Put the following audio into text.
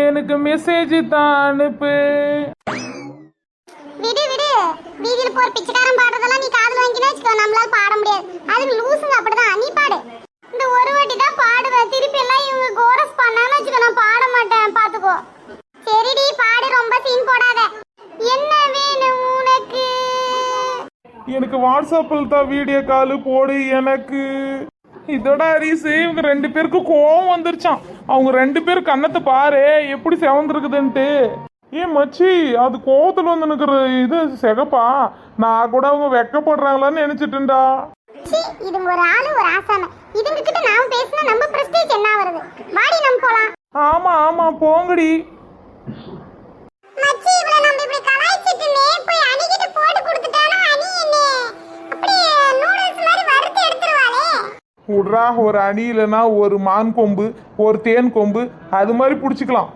எனக்கு மெசேஜ் தான் அனுப்பு. விடு விடு. வீதியில போற பிச்சைக்காரன் பாடுறதெல்லாம் நீ காதுல வாங்கினா வச்சுக்கோ. நம்மளால பாட முடியாது. அது லூசுங்க அப்படிதான். நீ பாடு. இந்த ஒரு வாட்டி தான் பாடுவேன் திருப்பி எல்லாம் இவங்க கோரஸ் பண்ணான்னு வச்சுக்கோ. நான் பாட மாட்டேன். பாத்துக்கோ. சரிடி பாடு. ரொம்ப சீன் போடாத. என்ன வேணும் உனக்கு? எனக்கு வாட்ஸ்அப்பில் தான் வீடியோ கால் போடு எனக்கு. இதோட ஹரிசு இவங்க ரெண்டு பேருக்கு கோவம் வந்துருச்சான் அவங்க ரெண்டு பேரும் கண்ணத்தை பாரு எப்படி செவந்திருக்குதுன்ட்டு. ஏன் மச்சி அது கோவத்துல வந்து நிக்கிற இது சிகப்பா? நான் கூட அவங்க வெக்கப்படுறாங்களான்னு நினைச்சிட்டுண்டா இதுங்க ஒரு ஆளு ஒரு ஆசாம. இதுங்க கிட்ட நாம பேசினா நம்ம பிரஸ்டீஜ் என்ன வருது வாடி நம்ம போலாம். ஆமா ஆமா போங்கடி. விட்றா ஒரு அணி இல்லைன்னா ஒரு மான் கொம்பு ஒரு தேன் கொம்பு அது மாதிரி பிடிச்சிக்கலாம்.